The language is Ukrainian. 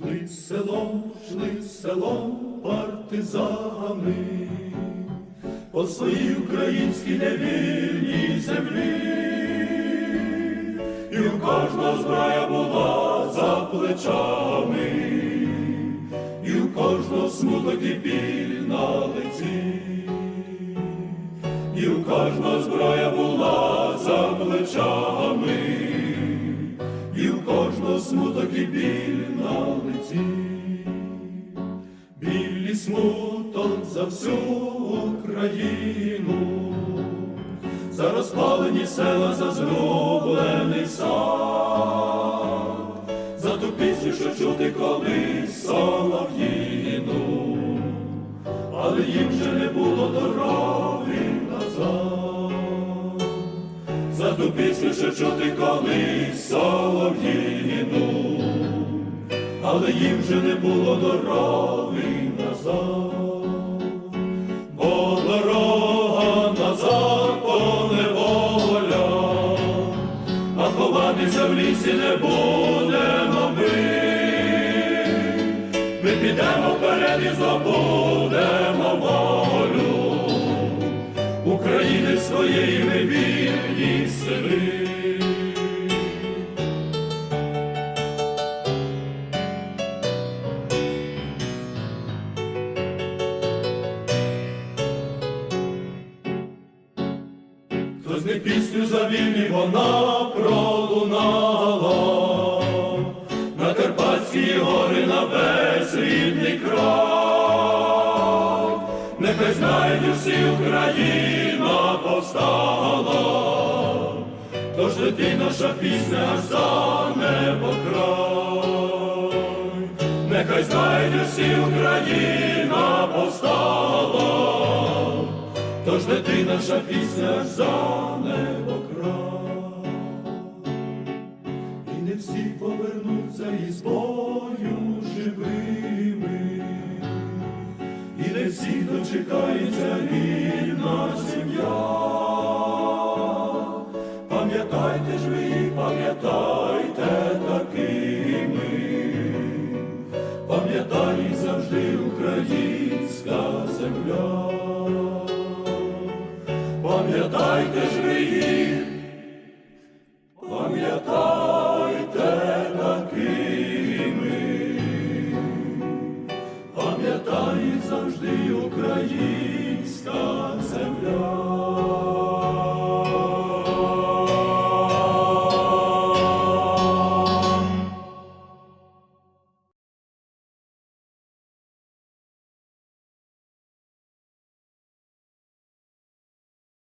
Шли селом, шли селом партизани по своїй українській невільній землі, і у кожного зброя була за плечами, і у кожного смуток і біль на лиці, і у кожного зброя була за плечами, і у кожного смуток і біль на білі смуток за всю Україну, за розпалені села, за зроблений сад, за ту пісню, що чути колись солов'їну, але їм вже не було дороги назад, за ту пісню, що чути колись але їм вже не було дороги назад, бо дорога назад поневоля, а ховатися в лісі не будемо ми. Ми підемо вперед і здобудемо волю. України своєї ми вільні Не пісню завів і вона пролунала. На Карпатські гори на весь рідний край, нехай знають усі Україна повстала, тож лети наша пісня за небо край, нехай знають усі Україна повстала. Лети наша пісня за небо край, і не всі повернуться із бою живими, і не всі дочекається рідна сім'я. Пам'ятайте ж ви, пам'ятайте такими, пам'ятай пам'ятайте ж ви їх, пам'ятайте такими, пам'ятають завжди Україну.